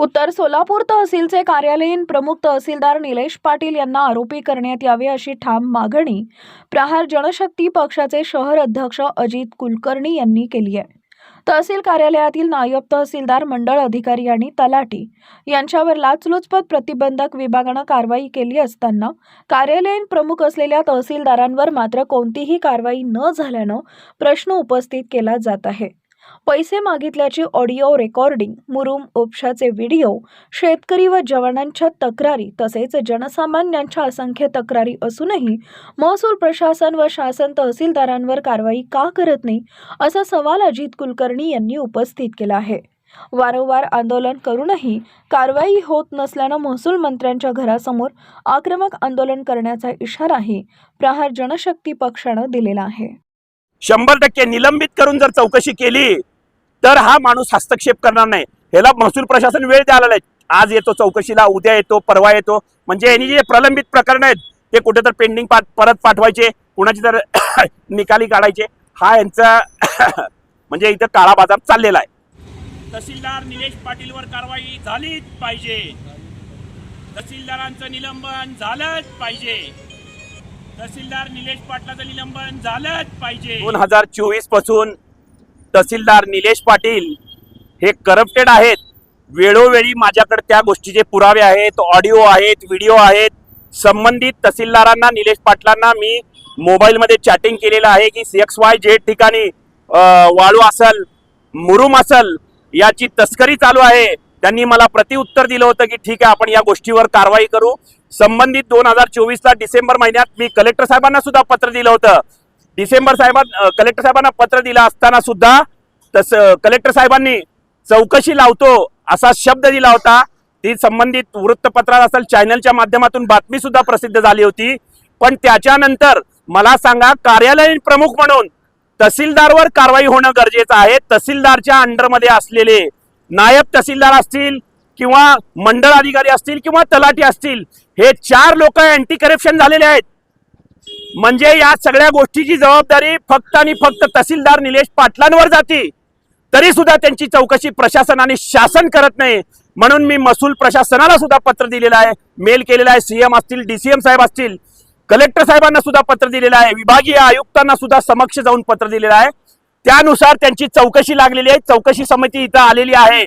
उत्तर सोलापूर तहसीलचे कार्यालयीन प्रमुख तहसीलदार निलेश पाटील यांना आरोपी करण्यात यावे अशी ठाम मागणी प्रहार जनशक्ती पक्षाचे शहर अध्यक्ष अजित कुलकर्णी यांनी केली आहे. तहसील कार्यालयातील नायब तहसीलदार मंडळ अधिकारी आणि तलाठी यांच्यावर लाचलुचपत प्रतिबंधक विभागानं कारवाई केली असताना कार्यालयीन प्रमुख असलेल्या तहसीलदारांवर मात्र कोणतीही कारवाई न झाल्यानं प्रश्न उपस्थित केला जात आहे. पैसे मागितल्याची ऑडिओ रेकॉर्डिंग मुरुम उपशाचे व्हिडिओ शेतकरी व जवानांच्या तक्रारी तसेच जनसामान्यांच्या असंख्य तक्रारी असूनही महसूल प्रशासन व शासन तहसीलदारांवर कारवाई का करत नाही असा सवाल अजित कुलकर्णी यांनी उपस्थित केला आहे. वारंवार आंदोलन करूनही कारवाई होत नसल्यानं महसूल मंत्र्यांच्या घरासमोर आक्रमक आंदोलन करण्याचा इशाराही प्रहार जनशक्ती पक्षानं दिलेला आहे. शंभर टक्के निलंबित करून जर चौकशी केली तर हा माणूस हस्तक्षेप करणार नाही. ह्याला महसूल प्रशासन वेळ द्यायला नाही आज येतो चौकशीला उद्या येतो परवा येतो. म्हणजे यांनी जे प्रलंबित प्रकरण आहेत ते कुठे तर पेंडिंग पाठ परत पाठवायचे. कुणाची तर निकाली काढायचे. हा यांचा म्हणजे इथं काळा बाजार चाललेला आहे. तहसीलदार निलेश पाटीलवर कारवाई झालीच पाहिजे. तहसीलदारांचं निलंबन झालंच पाहिजे. तहसीलदार निलेश पाटलाचं निलंबन झालंच पाहिजे. दोन हजार चोवीसपासून तहसीलदार निलेश पाटील हे करप्टेड आहेत. वेळोवेळी माझ्याकडे त्या गोष्टीचे पुरावे आहेत ऑडिओ आहेत व्हिडिओ आहेत. संबंधित तहसीलदारांना निलेश पाटलांना मी मोबाईलमध्ये चॅटिंग केलेलं आहे की एक्स वाय झेड ठिकाणी वाळू असल मुरुम असल याची तस्करी चालू आहे. त्यांनी मला प्रतिउत्तर दिलं होतं की ठीक आहे आपण या गोष्टीवर कारवाई करू. संबंधित दोन हजार चोवीसला डिसेंबर महिन्यात मी कलेक्टर साहेबांना सुद्धा पत्र दिलं होतं. डिसेंबर साहेबां कलेक्टर साहेबांना पत्र दिलं असताना सुद्धा तस कलेक्टर साहेबांनी चौकशी लावतो असा शब्द दिला होता. ती संबंधित वृत्तपत्रात असेल चॅनलच्या माध्यमातून बातमी सुद्धा प्रसिद्ध झाली होती. पण त्याच्यानंतर मला सांगा कार्यालयीन प्रमुख म्हणून तहसीलदारवर कारवाई होणं गरजेचं आहे. तहसीलदारच्या अंडरमध्ये असलेले नायब तहसीलदार असतील किंवा मंडळ अधिकारी असतील किंवा तलाठी असतील हे चार लोक अँटी करप्शन झालेले आहेत. म्हणजे या सगळ्या गोष्टीची जबाबदारी फक्त आणि फक्त तहसीलदार निलेश पाटलांवर जाते. तरी सुद्धा त्यांची चौकशी प्रशासन आणि शासन करत नाही. म्हणून मी महसूल प्रशासनाला सुद्धा पत्र दिलेलं आहे. मेल केलेला आहे. सीएम असतील डीसीएम साहेब असतील कलेक्टर साहेबांना सुद्धा पत्र दिलेलं आहे. विभागीय आयुक्तांना सुद्धा समक्ष जाऊन पत्र दिलेलं आहे. त्यानुसार त्यांची चौकशी लागलेली आहे. चौकशी समिती इथं आलेली आहे.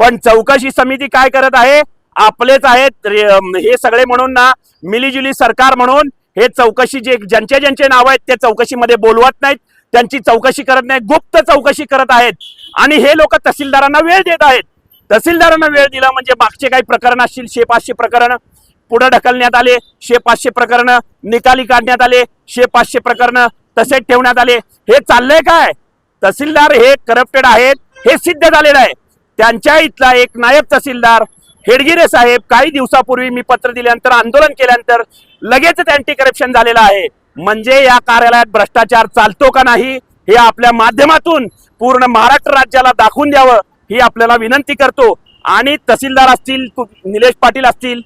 पण चौकशी समिती काय करत आहे? आपलेच आहेत. हे सगळे म्हणून ना मिलीजुली सरकार म्हणून हे चौकशी जे ज्यांचे ज्यांचे नाव आहेत ते चौकशीमध्ये बोलवत नाहीत. त्यांची चौकशी करत नाही. गुप्त चौकशी करत आहेत. आणि हे लोक तहसीलदारांना वेळ देत आहेत. तहसीलदारांना वेळ दिला म्हणजे मागचे काही प्रकरण असतील शे पाचशे प्रकरण पुढे ढकलण्यात आले शे पाचशे प्रकरण निकाली काढण्यात आले शे पाचशे प्रकरण तसेच ठेवण्यात आले. हे चाललंय काय? तहसीलदार हे करप्टेड आहेत हे सिद्ध झालेलं आहे. त्यांच्या इथला एक नायब तहसीलदार हेडगिरे साहेब काही दिवसापूर्वी मी पत्र दिल्यानंतर आंदोलन केल्यानंतर लगेचच अँटी करप्शन झालेलं आहे. म्हणजे या कार्यालयात भ्रष्टाचार चालतो का नाही हे आपल्या माध्यमातून पूर्ण महाराष्ट्र राज्याला दाखवून द्यावं ही आपल्याला विनंती करतो. आणि तहसीलदार असतील निलेश पाटील असतील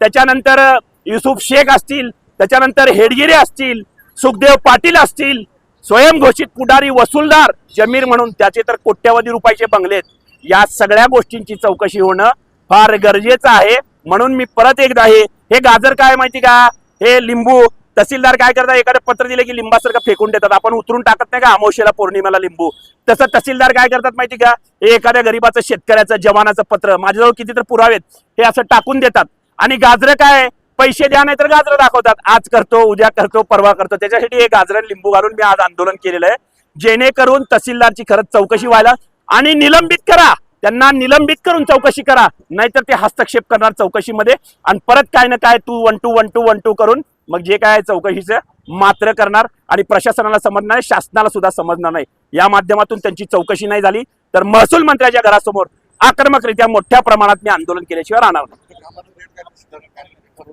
त्याच्यानंतर युसुफ शेख असतील त्याच्यानंतर हेडगिरे असतील सुखदेव पाटील असतील स्वयंघोषित पुढारी वसूलदार जमीर म्हणून त्याचे तर कोट्यवधी रुपयाचे बंगलेत. या सगळ्या गोष्टींची चौकशी होणं फार गरजेचं आहे. म्हणून मी परत एकदा हे हे गाजर काय माहिती का? हे लिंबू. तहसीलदार काय करतात? एखादं पत्र दिलं की लिंबासारखं फेकून देतात. आपण उतरून टाकत नाही का? अमावशेला पौर्णिमेला लिंबू. तसं तहसीलदार काय करतात माहिती का? हे एखाद्या गरीबाचं शेतकऱ्याचं जवानाचं पत्र माझ्याजवळ किती तर पुरावेत हे असं टाकून देतात. आणि गाजरं काय पैसे द्या नाही तर गाजरं दाखवतात. आज करतो उद्या करतो परवा करतो. त्याच्यासाठी हे गाजरं लिंबू घालून मी आज आंदोलन केलेलं आहे. जेणेकरून तहसीलदारची खरंच चौकशी व्हायला आणि निलंबित करा. त्यांना निलंबित करून चौकशी करा. नाहीतर ते हस्तक्षेप करणार चौकशीमध्ये. आणि परत काय ना काय तू one two one two one two करून मग जे काय चौकशीचं मात्र करणार. आणि प्रशासनाला समजणार नाही शासनाला सुद्धा समजणार नाही. या माध्यमातून त्यांची चौकशी नाही झाली तर महसूल मंत्र्याच्या घरासमोर आक्रमकरित्या मोठ्या प्रमाणात मी आंदोलन केल्याशिवाय राहणार नाही.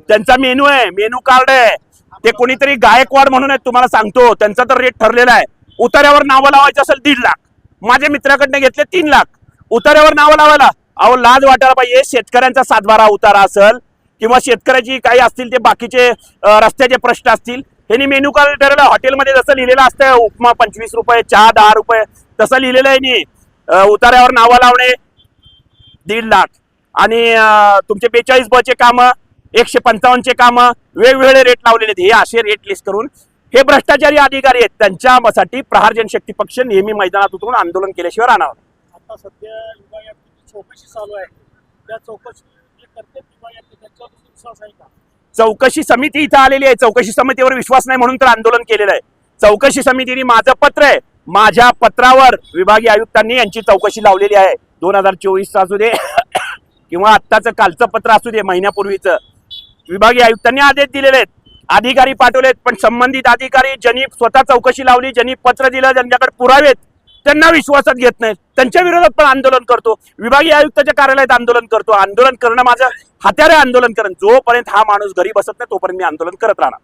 त्यांचा मेनू आहे मेनू कार्ड आहे. ते कोणीतरी गायकवाड म्हणून आहे तुम्हाला सांगतो. त्यांचा तर रेट ठरलेला आहे. उतार्यावर नावं लावायचं असेल दीड लाख. माझ्या मित्राकडनं घेतले तीन लाख. उतार्यावर नावं लावायला. अहो लाज वाटायला पाहिजे. शेतकऱ्यांचा सातबारा उतारा असेल किंवा शेतकऱ्याची काही असतील ते बाकीचे रस्त्याचे प्रश्न असतील ह्यांनी मेनू कार्ड ठरवलं. हॉटेलमध्ये जसं लिहिलेलं असतं उपमा पंचवीस रुपये चहा दहा रुपये तसं लिहिलेलं आहे नी. उतार्यावर नावं लावणे दीड लाख. आणि तुमचे बेचाळीस बचे कामं एकशे पंचावन्नचे कामं वेगवेगळे रेट लावलेले आहेत. हे असे रेट लिस्ट करून हे भ्रष्टाचारी अधिकारी आहेत. त्यांच्यासाठी प्रहार जनशक्ती पक्ष नेहमी मैदानात उतरून आंदोलन केल्याशिवाय राहणार आता सध्या चौकशी चालू आहे. त्या चौकशी समिती इथं आलेली आहे. चौकशी समितीवर विश्वास नाही म्हणून तर आंदोलन केलेलं आहे. चौकशी समितीने माझं पत्र आहे. माझ्या पत्रावर विभागीय आयुक्तांनी यांची चौकशी लावलेली आहे. दोन हजार चोवीस असू दे किंवा आत्ताचं कालचं पत्र असू दे महिन्यापूर्वीचं. विभागीय आयुक्तांनी आदेश दिलेले आहेत. अधिकारी पाठवलेत पण संबंधित अधिकारी ज्यांनी स्वतः चौकशी लावली ज्यांनी पत्र दिलं ज्यांच्याकडे पुरावेत त्यांना विश्वासात घेत नाहीत. त्यांच्या विरोधात पण आंदोलन करतो. विभागीय आयुक्ताच्या कार्यालयात आंदोलन करतो. आंदोलन करणं माझं हात्यारे आंदोलन करणं. जोपर्यंत हा माणूस घरी बसत नाही तोपर्यंत मी आंदोलन करत राहणार.